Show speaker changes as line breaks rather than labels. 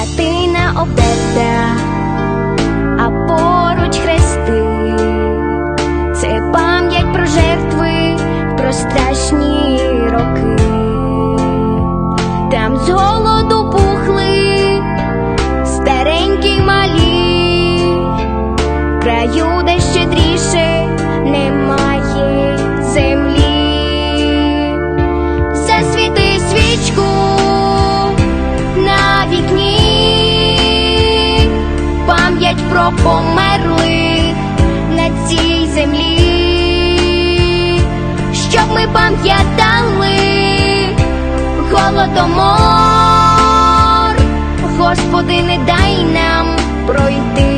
хатина оберта, а поруч хрести. Це пам'ять про жертви, про страшні роки. Там з голоду пухли старенькі малі, краю, про померлих на цій землі, щоб ми пам'ятали голодомор, Господи, не дай нам пройти